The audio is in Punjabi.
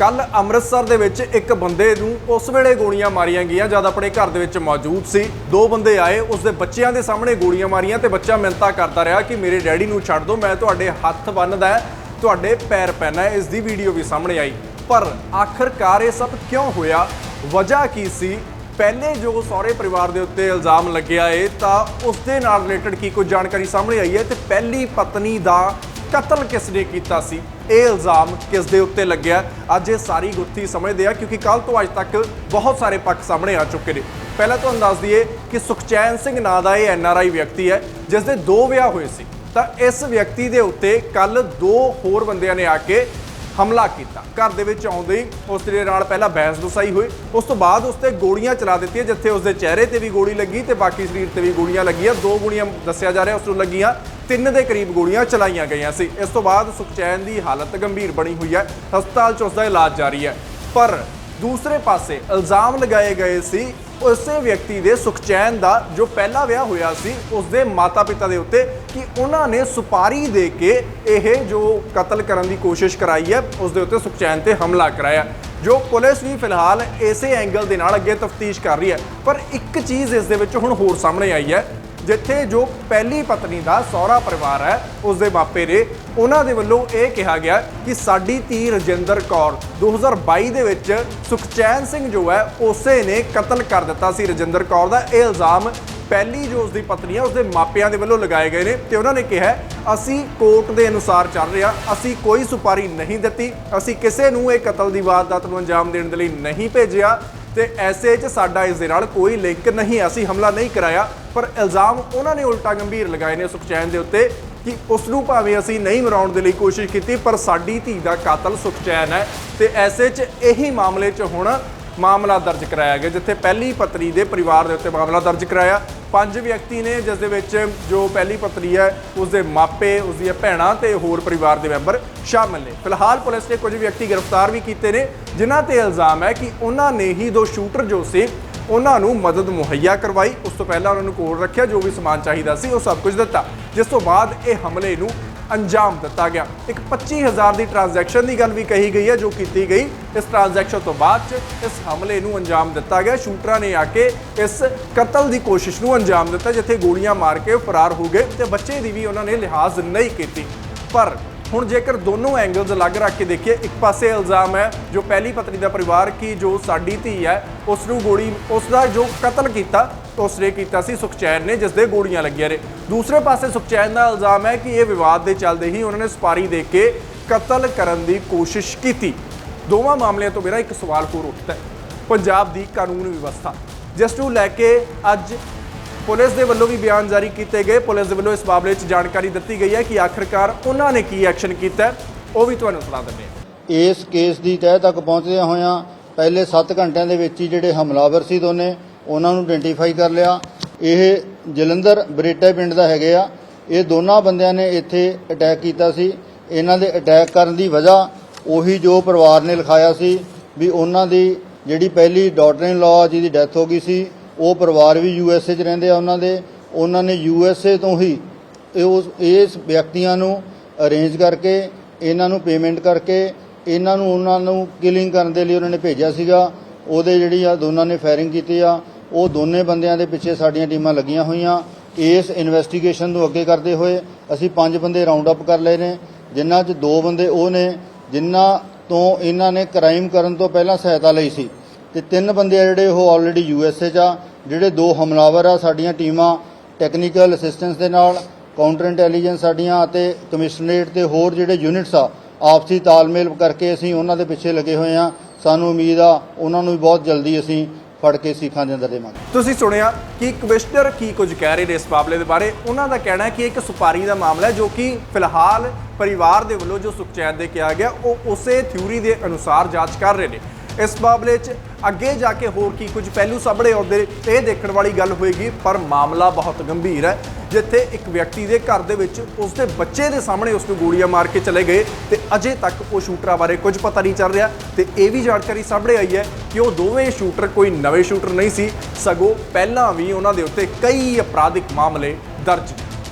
ਕੱਲ ਅੰਮ੍ਰਿਤਸਰ ਦੇ ਵਿੱਚ ਇੱਕ ਬੰਦੇ ਨੂੰ ਉਸ ਵੇਲੇ ਗੋਲੀਆਂ ਮਾਰੀਆਂ ਗਈਆਂ, ਜਦ ਆਪਣੇ ਘਰ ਦੇ ਵਿੱਚ ਮੌਜੂਦ ਸੀ। ਦੋ ਬੰਦੇ ਆਏ ਉਸ ਦੇ ਬੱਚਿਆਂ ਦੇ ਸਾਹਮਣੇ ਗੋਲੀਆਂ ਮਾਰੀਆਂ ਤੇ ਬੱਚਾ ਮਿੰਤਾ ਕਰਦਾ ਰਿਹਾ ਕਿ ਮੇਰੇ ਡੈਡੀ ਨੂੰ ਛੱਡ ਦਿਓ ਮੈਂ ਤੁਹਾਡੇ ਹੱਥ ਬੰਨਦਾ ਤੁਹਾਡੇ ਪੈਰ ਪੈਣਾ ਇਸ ਦੀ ਵੀਡੀਓ ਵੀ ਸਾਹਮਣੇ ਆਈ। ਪਰ ਆਖਰਕਾਰ ਇਹ ਸਭ ਕਿਉਂ ਹੋਇਆ? ਵਜ੍ਹਾ ਕੀ ਸੀ? ਪਹਿਲੇ ਜੋ ਸਹੁਰੇ ਪਰਿਵਾਰ ਦੇ ਉੱਤੇ ਇਲਜ਼ਾਮ ਲੱਗਿਆ ਏ, ਤਾਂ ਉਸ ਦੇ ਨਾਲ ਰਿਲੇਟਡ ਕੀ ਕੁਝ ਜਾਣਕਾਰੀ ਸਾਹਮਣੇ ਆਈ ਹੈ? ਤੇ ਪਹਿਲੀ ਪਤਨੀ ਦਾ ਕਤਲ ਕਿਸ ਨੇ ਕੀਤਾ ਸੀ? ਇਹ ਇਲਜ਼ਾਮ ਕਿਸ ਦੇ ਉੱਤੇ ਲੱਗਿਆ? ਅੱਜ ਇਹ ਸਾਰੀ ਗੁੱਥੀ ਸਮਝਦੇ ਆ, ਕਿਉਂਕਿ ਕੱਲ ਤੋਂ ਅੱਜ ਤੱਕ ਬਹੁਤ ਸਾਰੇ ਪੱਖ ਸਾਹਮਣੇ ਆ ਚੁੱਕੇ ਨੇ। ਪਹਿਲਾਂ ਤੁਹਾਨੂੰ ਦੱਸ ਦਈਏ ਕਿ ਸੁਖਚੈਨ ਸਿੰਘ ਨਾਂ ਦਾ ਇਹ ਐਨ ਆਰ ਆਈ ਵਿਅਕਤੀ ਹੈ, ਜਿਸ ਦੇ ਦੋ ਵਿਆਹ ਹੋਏ ਸੀ। ਤਾਂ ਇਸ ਵਿਅਕਤੀ ਦੇ ਉੱਤੇ ਕੱਲ ਦੋ ਹੋਰ ਬੰਦਿਆਂ ਨੇ ਆ ਕੇ ਹਮਲਾ ਕੀਤਾ। ਘਰ ਦੇ ਵਿੱਚ ਆਉਂਦੇ ਹੀ ਉਸ ਦੇ ਨਾਲ ਪਹਿਲਾਂ ਬਹਿਸ ਦਸਾਈ ਹੋਈ। ਉਸ ਤੋਂ ਬਾਅਦ ਉਸ ਤੇ ਗੋਲੀਆਂ ਚਲਾ ਦਿੱਤੀਆਂ, ਜਿੱਥੇ ਉਸ ਦੇ ਚਿਹਰੇ ਤੇ ਵੀ ਗੋਲੀ ਲੱਗੀ ਤੇ ਬਾਕੀ ਸਰੀਰ ਤੇ ਵੀ ਗੋਲੀਆਂ ਲੱਗੀਆਂ। ਦੋ ਗੋਲੀਆਂ ਦੱਸਿਆ ਜਾ ਰਿਹਾ, ਉਸ ਨੂੰ ਲੱਗੀਆਂ। ਤਿੰਨ ਦੇ ਕਰੀਬ ਗੋਲੀਆਂ ਚਲਾਈਆਂ ਗਈਆਂ ਸੀ। ਇਸ ਤੋਂ ਬਾਅਦ ਸੁਖਚੈਨ ਦੀ ਹਾਲਤ ਗੰਭੀਰ ਬਣੀ ਹੋਈ ਹੈ। ਹਸਪਤਾਲ 'ਚ ਉਸ ਦਾ ਇਲਾਜ ਜਾਰੀ ਹੈ। ਪਰ ਦੂਸਰੇ ਪਾਸੇ ਇਲਜ਼ਾਮ ਲਗਾਏ ਗਏ ਸੀ, ਉਸੇ ਵਿਅਕਤੀ ਦੇ ਸੁਖਚੈਨ ਦਾ ਜੋ ਪਹਿਲਾ ਵਿਆਹ ਹੋਇਆ ਸੀ ਉਸ ਦੇ ਮਾਤਾ-ਪਿਤਾ ਦੇ ਉੱਤੇ ਕਿ ਉਹਨਾਂ ਨੇ ਸੁਪਾਰੀ ਦੇ ਕੇ ਇਹ ਜੋ ਕਤਲ ਕਰਨ ਦੀ ਕੋਸ਼ਿਸ਼ ਕਰਾਈ ਹੈ ਉਸ ਦੇ ਉੱਤੇ ਸੁਖਚੈਨ ਤੇ ਹਮਲਾ ਕਰਾਇਆ। ਜੋ ਪੁਲਿਸ ਵੀ ਫਿਲਹਾਲ ਇਸੇ ਐਂਗਲ ਦੇ ਨਾਲ ਅੱਗੇ ਤਫਤੀਸ਼ ਕਰ ਰਹੀ ਹੈ। ਪਰ ਇੱਕ ਚੀਜ਼ ਇਸ ਦੇ ਵਿੱਚ ਹੁਣ ਹੋਰ ਸਾਹਮਣੇ ਆਈ ਹੈ ਜਿੱਥੇ ਜੋ ਪਹਿਲੀ ਪਤਨੀ ਦਾ ਸਹੁਰਾ ਪਰਿਵਾਰ ਹੈ, ਉਸ ਦੇ ਮਾਪੇ ਨੇ, ਉਹਨਾਂ ਦੇ ਵੱਲੋਂ ਇਹ ਕਿਹਾ ਗਿਆ ਕਿ ਸਾਡੀ ਧੀ ਰਜਿੰਦਰ ਕੌਰ 2022 ਦੇ ਵਿੱਚ ਸੁਖਚੈਨ ਸਿੰਘ ਜੋ ਹੈ, ਉਸੇ ਨੇ ਕਤਲ ਕਰ ਦਿੱਤਾ ਸੀ ਰਜਿੰਦਰ ਕੌਰ ਦਾ। ਇਹ ਇਲਜ਼ਾਮ ਪਹਿਲੀ ਜੋ ਉਸ ਦੀ ਪਤਨੀ ਹੈ ਉਸ ਦੇ ਮਾਪਿਆਂ ਦੇ ਵੱਲੋਂ ਲਗਾਏ ਗਏ ਨੇ ਤੇ ਉਹਨਾਂ ਨੇ ਕਿਹਾ ਅਸੀਂ ਕੋਰਟ ਦੇ ਅਨੁਸਾਰ ਚੱਲ ਰਿਹਾ, ਅਸੀਂ ਕੋਈ ਸੁਪਾਰੀ ਨਹੀਂ ਦਿੱਤੀ, ਅਸੀਂ ਕਿਸੇ ਨੂੰ ਇਹ ਕਤਲ ਦੀ ਵਾਰਦਾਤ ਨੂੰ ਅੰਜਾਮ ਦੇਣ ਦੇ ਲਈ ਨਹੀਂ ਭੇਜਿਆ ਤੇ ਐਸੇ 'ਚ ਸਾਡਾ ਇਸ ਦੇ ਨਾਲ ਕੋਈ ਲਿੰਕ ਨਹੀਂ ਅਸੀਂ ਹਮਲਾ ਨਹੀਂ ਕਰਾਇਆ ਪਰ ਇਲਜ਼ਾਮ ਉਹਨਾਂ ਨੇ ਉਲਟਾ ਗੰਭੀਰ ਲਗਾਏ ਨੇ ਸੁਖਚੈਨ ਦੇ ਉੱਤੇ ਕਿ ਉਸ ਨੂੰ ਭਾਵੇਂ ਅਸੀਂ ਨਹੀਂ ਮਰਾਉਣ ਦੇ ਲਈ ਕੋਸ਼ਿਸ਼ ਕੀਤੀ, ਪਰ ਸਾਡੀ ਧੀ ਦਾ ਕਾਤਲ ਸੁਖਚੈਨ ਹੈ ਤੇ ਐਸੇ 'ਚ ਇਹੀ ਮਾਮਲੇ 'ਚ ਹੁਣ ਮਾਮਲਾ ਦਰਜ ਕਰਾਇਆ ਗਿਆ, ਜਿੱਥੇ ਪਹਿਲੀ ਪਤਨੀ ਦੇ ਪਰਿਵਾਰ ਦੇ ਉੱਤੇ ਮਾਮਲਾ ਦਰਜ ਕਰਾਇਆ। ਪੰਜ ਵਿਅਕਤੀ ਨੇ, ਜਿਸ ਦੇ ਵਿੱਚ ਜੋ ਪਹਿਲੀ ਪਤਨੀ ਹੈ ਉਸ ਦੇ ਮਾਪੇ ਉਸ ਦੀਆਂ ਭੈਣਾਂ ਤੇ ਹੋਰ ਪਰਿਵਾਰ ਦੇ ਮੈਂਬਰ ਸ਼ਾਮਲ ਨੇ। ਫਿਲਹਾਲ ਪੁਲਿਸ ਨੇ ਕੁਝ ਵਿਅਕਤੀ ਗ੍ਰਿਫਤਾਰ ਵੀ ਕੀਤੇ ਨੇ, ਜਿਨ੍ਹਾਂ ਤੇ ਇਲਜ਼ਾਮ ਹੈ ਕਿ ਉਹਨਾਂ ਨੇ ਹੀ ਦੋ ਸ਼ੂਟਰ ਜੋ ਸੀ ਉਹਨਾਂ ਨੂੰ ਮਦਦ ਮੁਹੱਈਆ ਕਰਵਾਈ। ਉਸ ਤੋਂ ਪਹਿਲਾਂ ਉਹਨਾਂ ਨੂੰ ਕੋਲ ਰੱਖਿਆ, ਜੋ ਵੀ ਸਮਾਨ ਚਾਹੀਦਾ ਸੀ, ਉਹ ਸਭ ਕੁਝ ਦਿੱਤਾ। ਜਿਸ ਤੋਂ ਬਾਅਦ ਇਹ ਹਮਲੇ ਨੂੰ ਅੰਜਾਮ ਦਿੱਤਾ ਗਿਆ। ਇੱਕ 25000 ਦੀ ਟ੍ਰਾਂਜੈਕਸ਼ਨ ਦੀ ਗੱਲ ਵੀ ਕਹੀ ਗਈ ਹੈ, ਜੋ ਕੀਤੀ ਗਈ। ਇਸ ਟ੍ਰਾਂਜੈਕਸ਼ਨ ਤੋਂ ਬਾਅਦ ਚ ਇਸ ਹਮਲੇ ਨੂੰ ਅੰਜਾਮ ਦਿੱਤਾ ਗਿਆ। ਸ਼ੂਟਰਾਂ ਨੇ ਆ ਕੇ ਇਸ ਕਤਲ ਦੀ ਕੋਸ਼ਿਸ਼ ਨੂੰ ਅੰਜਾਮ ਦਿੱਤਾ, ਜਿੱਥੇ ਗੋਲੀਆਂ ਮਾਰ ਕੇ ਉਹ ਫਰਾਰ ਹੋ ਗਏ ਤੇ ਬੱਚੇ ਦੀ ਵੀ ਉਹਨਾਂ ਨੇ ਲਿਹਾਜ਼ ਨਹੀਂ ਕੀਤੀ। ਪਰ ਹੁਣ ਜੇਕਰ ਦੋਨੋਂ ਐਂਗਲਸ ਅਲੱਗ ਰੱਖ ਕੇ ਦੇਖੀਏ, ਇੱਕ ਪਾਸੇ ਇਲਜ਼ਾਮ ਹੈ ਜੋ ਪਹਿਲੀ ਪਤਨੀ ਦਾ ਪਰਿਵਾਰ ਕੀ, ਜੋ ਸਾਡੀ ਧੀ ਹੈ ਉਸ ਨੂੰ ਗੋਲੀ ਉਸ ਦਾ ਜੋ ਕਤਲ ਕੀਤਾ ਉਸ ਨੇ ਕੀਤਾ ਸੀ ਸੁਖਚੈਨ ਨੇ ਜਿਸ ਦੇ ਗੋਲੀਆਂ ਲੱਗੀਆਂ ਨੇ। ਦੂਸਰੇ ਪਾਸੇ ਸੁਖਚੈਨ ਦਾ ਇਲਜ਼ਾਮ ਹੈ ਕਿ ਇਹ ਵਿਵਾਦ ਦੇ ਚੱਲਦੇ ਹੀ ਉਹਨਾਂ ਨੇ ਸਪਾਰੀ ਦੇ ਕੇ ਕਤਲ ਕਰਨ ਦੀ ਕੋਸ਼ਿਸ਼ ਕੀਤੀ। ਦੋਵਾਂ ਮਾਮਲਿਆਂ ਤੋਂ ਮੇਰਾ ਇੱਕ ਸਵਾਲ ਹੋਰ ਉੱਠਦਾ ਹੈ। ਪੰਜਾਬ ਦੀ ਕਾਨੂੰਨ ਵਿਵਸਥਾ, ਜਿਸ ਨੂੰ ਲੈ ਕੇ ਅੱਜ ਪੁਲਿਸ ਦੇ ਵੱਲੋਂ ਵੀ ਬਿਆਨ ਜਾਰੀ ਕੀਤੇ ਗਏ। ਪੁਲਿਸ ਦੇ ਵੱਲੋਂ ਇਸ ਮਾਮਲੇ 'ਚ ਜਾਣਕਾਰੀ ਦਿੱਤੀ ਗਈ ਹੈ ਕਿ ਆਖਰਕਾਰ ਉਹਨਾਂ ਨੇ ਕੀ ਐਕਸ਼ਨ ਕੀਤਾ ਉਹ ਵੀ ਤੁਹਾਨੂੰ ਸੁਣਾ ਦਿੰਦੇ ਹਾਂ। ਇਸ ਕੇਸ ਦੀ ਤਹਿ ਤੱਕ ਪਹੁੰਚਦਿਆਂ ਹੋਇਆਂ ਪਹਿਲੇ 7 ਘੰਟਿਆਂ ਦੇ ਵਿੱਚ ਹੀ ਜਿਹੜੇ ਹਮਲਾਵਰ ਸੀ ਦੋਨੇ, ਉਹਨਾਂ ਨੂੰ ਆਇਡੈਂਟੀਫਾਈ ਕਰ ਲਿਆ। ਇਹ ਜਲੰਧਰ ਬਰੇਟਾ ਪਿੰਡ ਦਾ ਹੈਗੇ ਆ। ਇਹ ਦੋਨਾਂ ਬੰਦਿਆਂ ਨੇ ਇੱਥੇ ਅਟੈਕ ਕੀਤਾ ਸੀ। ਇਹਨਾਂ ਦੇ ਅਟੈਕ ਕਰਨ ਦੀ ਵਜ੍ਹਾ ਉਹੀ ਜੋ ਪਰਿਵਾਰ ਨੇ ਲਿਖਾਇਆ ਸੀ ਵੀ ਉਹਨਾਂ ਦੀ ਜਿਹੜੀ ਪਹਿਲੀ ਡਾਟਰ ਇਨ ਲਾਅ ਜਿਹਦੀ ਡੈਥ ਹੋ ਗਈ ਸੀ ਉਹ ਪਰਿਵਾਰ ਵੀ ਯੂ ਐਸ ਏ 'ਚ ਰਹਿੰਦੇ ਆ ਉਹਨਾਂ ਦੇ, ਉਹਨਾਂ ਨੇ ਯੂ ਐਸ ਏ ਤੋਂ ਹੀ ਇਹ ਉਸ ਇਸ ਵਿਅਕਤੀਆਂ ਨੂੰ ਅਰੇਂਜ ਕਰਕੇ, ਇਹਨਾਂ ਨੂੰ ਪੇਮੈਂਟ ਕਰਕੇ, ਇਹਨਾਂ ਨੂੰ ਉਹਨਾਂ ਨੂੰ ਕਿਲਿੰਗ ਕਰਨ ਦੇ ਲਈ ਉਹਨਾਂ ਨੇ ਭੇਜਿਆ ਸੀਗਾ। ਉਹਦੇ ਜਿਹੜੀ ਆ ਦੋਨਾਂ ਨੇ ਫਾਇਰਿੰਗ ਕੀਤੀ ਆ। ਉਹ ਦੋਨੇ ਬੰਦਿਆਂ ਦੇ ਪਿੱਛੇ ਸਾਡੀਆਂ ਟੀਮਾਂ ਲੱਗੀਆਂ ਹੋਈਆਂ। ਇਸ ਇਨਵੈਸਟੀਗੇਸ਼ਨ ਨੂੰ ਅੱਗੇ ਕਰਦੇ ਹੋਏ ਅਸੀਂ ਪੰਜ ਬੰਦੇ ਰਾਉਂਡ ਅਪ ਕਰ ਲਏ ਨੇ ਜਿਨ੍ਹਾਂ 'ਚ ਦੋ ਬੰਦੇ ਉਹ ਨੇ ਜਿਨ੍ਹਾਂ ਤੋਂ ਇਹਨਾਂ ਨੇ ਕ੍ਰਾਈਮ ਕਰਨ ਤੋਂ ਪਹਿਲਾਂ ਸਹਾਇਤਾ ਲਈ ਸੀ। ਤੇ ਤਿੰਨ ਬੰਦੇ ਆ ਜਿਹੜੇ ਉਹ ਆਲਰੇਡੀ ਯੂ ਐਸ ਏ 'ਚ ਆ। ਜਿਹੜੇ ਦੋ ਹਮਲਾਵਰ ਆ, ਸਾਡੀਆਂ ਟੀਮਾਂ ਟੈਕਨੀਕਲ ਅਸਿਸਟੈਂਸ ਦੇ ਨਾਲ ਕਾਊਂਟਰ ਇੰਟੈਲੀਜੈਂਸ ਸਾਡੀਆਂ ਅਤੇ ਕਮਿਸ਼ਨਰੇਟ ਤੇ ਹੋਰ ਜਿਹੜੇ ਯੂਨਿਟਸ ਆ, ਆਪਸੀ ਤਾਲਮੇਲ ਕਰਕੇ ਅਸੀਂ ਉਹਨਾਂ ਦੇ ਪਿੱਛੇ ਲੱਗੇ ਹੋਏ ਆ। ਸਾਨੂੰ ਉਮੀਦ ਆ, ਉਹਨਾਂ ਨੂੰ ਵੀ ਬਹੁਤ ਜਲਦੀ ਅਸੀਂ ਫੜ ਕੇ ਸਿੱਖਾਂ ਦੇ ਅੰਦਰ ਦੇਵਾਂਗੇ। ਤੁਸੀਂ ਸੁਣਿਆ ਕਿ ਕਮਿਸ਼ਨਰ ਕੀ ਕੁਝ ਕਹਿ ਰਹੇ ਨੇ ਇਸ ਮਾਮਲੇ ਦੇ ਬਾਰੇ? ਉਹਨਾਂ ਦਾ ਕਹਿਣਾ ਹੈ ਕਿ ਇੱਕ ਸੁਪਾਰੀ ਦਾ ਮਾਮਲਾ ਹੈ ਜੋ ਕਿ ਫਿਲਹਾਲ ਪਰਿਵਾਰ ਦੇ ਵੱਲੋਂ ਜੋ ਸੁਖਚੈਨ ਦੇ ਕਿਹਾ ਗਿਆ, ਉਹ ਉਸੇ ਥਿਊਰੀ ਦੇ ਅਨੁਸਾਰ ਜਾਂਚ ਕਰ ਰਹੇ ਨੇ। ਇਸ ਮਾਮਲੇ 'ਚ ਅੱਗੇ ਜਾ ਕੇ ਹੋਰ ਕੀ ਕੁਝ ਪਹਿਲੂ ਸਾਹਮਣੇ ਆਉਂਦੇ ਇਹ ਦੇਖਣ ਵਾਲੀ ਗੱਲ ਹੋਏਗੀ, ਪਰ ਮਾਮਲਾ ਬਹੁਤ ਗੰਭੀਰ ਹੈ, ਜਿੱਥੇ ਇੱਕ ਵਿਅਕਤੀ ਦੇ ਘਰ ਦੇ ਵਿੱਚ ਉਸ ਦੇ ਬੱਚੇ ਦੇ ਸਾਹਮਣੇ ਉਸ ਨੂੰ ਗੋਲੀਆਂ ਮਾਰ ਕੇ ਚਲੇ ਗਏ ਤੇ ਅਜੇ ਤੱਕ ਉਹ ਸ਼ੂਟਰਾਂ ਬਾਰੇ ਕੁਝ ਪਤਾ ਨਹੀਂ ਚੱਲ ਰਿਹਾ ਤੇ ਇਹ ਵੀ ਜਾਣਕਾਰੀ ਸਾਹਮਣੇ ਆਈ ਹੈ ਕਿ ਉਹ ਦੋਵੇਂ ਸ਼ੂਟਰ ਕੋਈ ਨਵੇਂ ਸ਼ੂਟਰ ਨਹੀਂ ਸੀ, ਸਗੋਂ ਪਹਿਲਾਂ ਵੀ ਉਹਨਾਂ ਦੇ ਉੱਤੇ ਕਈ ਅਪਰਾਧਿਕ ਮਾਮਲੇ ਦਰਜ